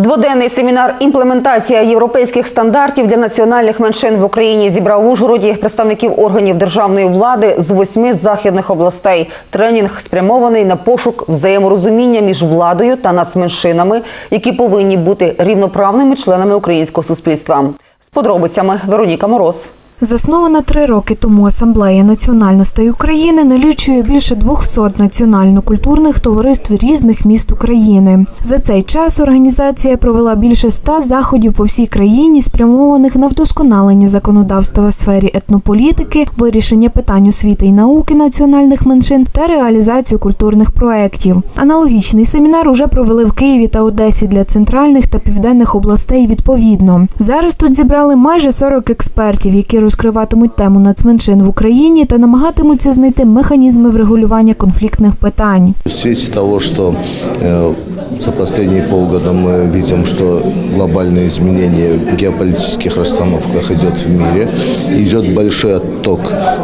Дводенний семінар імплементація європейських стандартів для національних меншин в Україні зібрав в Ужгороді представників органів державної влади з восьми західних областей. Тренінг спрямований на пошук взаєморозуміння між владою та нацменшинами, які повинні бути рівноправними членами українського суспільства. З подробицями Вероніка Мороз. Заснована три роки тому Асамблея національностей України налічує більше 200 національно-культурних товариств різних міст України. За цей час організація провела більше ста заходів по всій країні, спрямованих на вдосконалення законодавства в сфері етнополітики, вирішення питань освіти і науки національних меншин та реалізацію культурних проєктів. Аналогічний семінар уже провели в Києві та Одесі для центральних та південних областей відповідно. Зараз тут зібрали майже 40 експертів, які розкриватимуть тему нацменшин в Україні та намагатимуться знайти механізми врегулювання конфліктних питань. В світі того, э, за последние полгода мы видим, что глобальные изменения в геополитических расстановках идет в мире, идет большой отток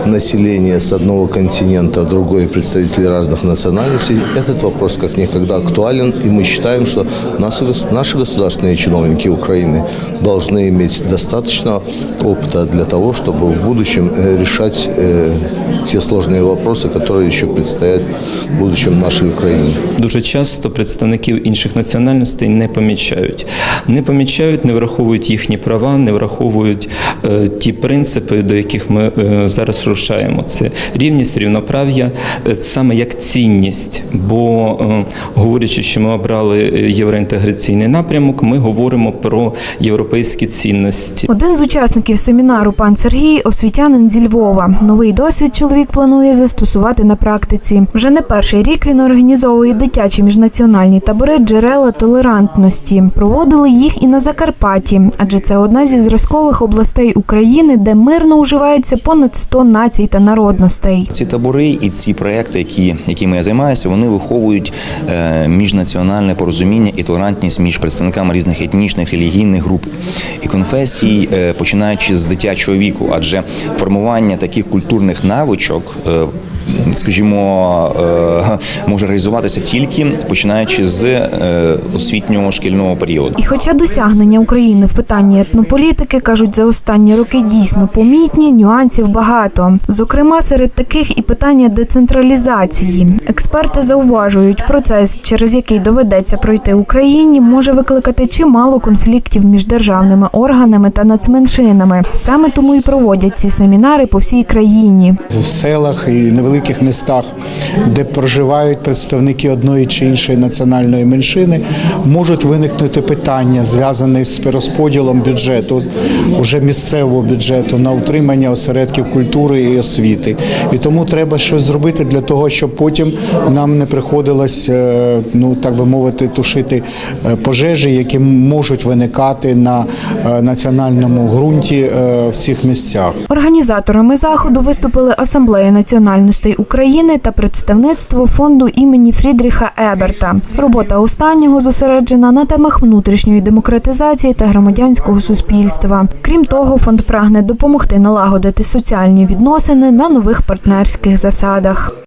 населения с одного континента в другой, представителей разных национальностей, этот вопрос как никогда актуален, и мы считаем, что наши, гос- наши государственные чиновники Украины должны иметь достаточно опыта для того, чтобы в будущем э, решать э, те сложные вопросы, которые еще предстоят в будущем нашей Украине. Дуже часто представників інших національностей не помічають. Не помічають, не враховують їхні права, не враховують е, ті принципи, до яких ми е, зараз рушаємо. Це рівність, рівноправ'я, е, саме як цінність. Бо е, говорячи, що ми обрали е, євроінтеграційний напрямок, ми говоримо про європейські цінності. Один з учасників семінару, пан Сергій, освітянин зі Львова. Новий досвід чоловік планує застосувати на практиці. Вже не перший рік він організовує дитячі міжнаціональні табори джерела толерантності. Проводили їх і на Закарпатті, адже це одна зі зразкових областей України, де мирно уживаються понад 100 націй та народностей. Ці табори і ці проекти, які, якими я займаюся, вони виховують е, міжнаціональне порозуміння і толерантність між представниками різних етнічних, релігійних груп і конфесій, е, починаючи з дитячого віку, адже формування таких культурних навичок. Скажімо, е, може реалізуватися тільки починаючи з е, освітнього шкільного періоду. І хоча досягнення України в питанні етнополітики кажуть за останні роки дійсно помітні, нюансів багато. Зокрема, серед таких і питання децентралізації. Експерти зауважують, процес, через який доведеться пройти Україні, може викликати чимало конфліктів між державними органами та нацменшинами. Саме тому і проводять ці семінари по всій країні. в селах і невеликих містах, де проживають представники одної чи іншої національної меншини, можуть виникнути питання, зв'язані з перерозподілом бюджету, уже місцевого бюджету на утримання осередків культури і освіти. І тому треба щось зробити для того, щоб потім нам не приходилось, е, ну так би мовити, тушити е, пожежі, які можуть виникати на е, національному ґрунті в цих місцях. Організаторами заходу виступили Асамблея національностей України та представництво фонду імені Фрідріха Еберта. Робота останнього зосереджена на темах внутрішньої демократизації та громадянського суспільства. Крім того, фонд прагне допомогти налагодити соціальні відносини на нових партнерських засадах.